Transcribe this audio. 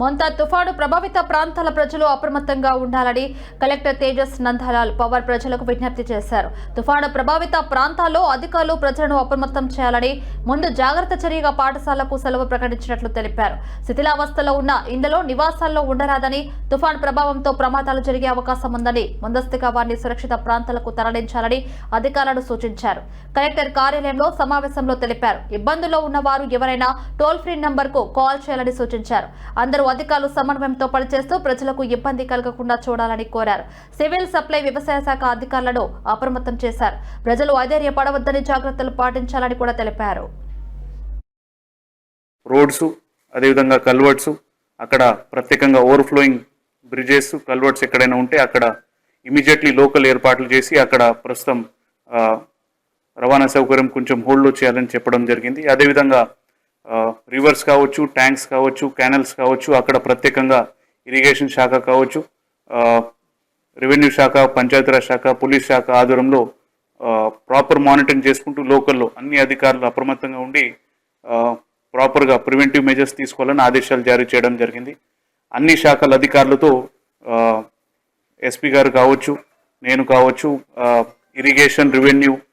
మొంతా తుఫాను ప్రభావిత ప్రాంతాల ప్రజలు అప్రమత్తంగా ఉండాలని కలెక్టర్ తేజస్ నందలాల్ పవర్ ప్రజలకు విజ్ఞప్తి చేశారు. తుఫాను ప్రభావిత ప్రాంతాల్లో అధికారులు ప్రజలను అప్రమత్తం చేయాలని ముందు జాగ్రత్త చర్యగా పాఠశాలకు సెలవు ప్రకటించినట్లు తెలిపారు. శిథిలావస్థలో ఉన్న ఇందులో నివాసాల్లో ఉండరాదని తుఫాను ప్రభావంతో ప్రమాదాలు జరిగే అవకాశం ఉందని ముందస్తుగా వారిని సురక్షిత ప్రాంతాలకు తరలించాలని అధికారులను సూచించారు. కలెక్టర్ కార్యాలయంలో సమావేశంలో తెలిపారు. ఇబ్బందుల్లో ఉన్న వారు ఎవరైనా టోల్ ఫ్రీ నంబర్కు కాల్ చేయాలని సూచించారు. అందరూ అధికారులు సమన్వయంతో పనిచేస్తూ ప్రజలకు ఇబ్బంది కలగకుండా చూడాలని కోరారు. సివిల్ సప్లై వ్యవసాయ శాఖ అధికారులను అప్రమత్తం చేశారు. ప్రజలు అధైర్యపడవద్దని జాగ్రత్తలు పాటించాలని కూడా తెలిపారు. రోడ్స్ అదేవిధంగా కల్వర్ట్స్ అక్కడ ప్రత్యేకంగా ఓవర్ఫ్లోయింగ్ బ్రిడ్జెస్ కల్వర్ట్స్ ఎక్కడైనా ఉంటే అక్కడ ఇమీడియట్లీ లోకల్ ఏర్పాట్లు చేసి అక్కడ ప్రస్తుతం రవాణా సౌకర్యం కొంచెం హోల్డ్లో చేయాలని చెప్పడం జరిగింది. అదేవిధంగా రివర్స్ కావచ్చు ట్యాంక్స్ కావచ్చు క్యానల్స్ కావచ్చు అక్కడ ప్రత్యేకంగా ఇరిగేషన్ శాఖ కావచ్చు రెవెన్యూ శాఖ పంచాయతీరాజ్ శాఖ పోలీస్ శాఖ ఆధ్వర్యంలో ప్రాపర్ మానిటరింగ్ చేసుకుంటూ లోకల్లో అన్ని అధికారులు అప్రమత్తంగా ఉండి ప్రాపర్గా ప్రివెంటివ్ మెజర్స్ తీసుకోవాలని ఆదేశాలు జారీ చేయడం జరిగింది. అన్ని శాఖల అధికారులతో ఎస్పీ గారు కావచ్చు నేను కావచ్చు ఇరిగేషన్ రెవెన్యూ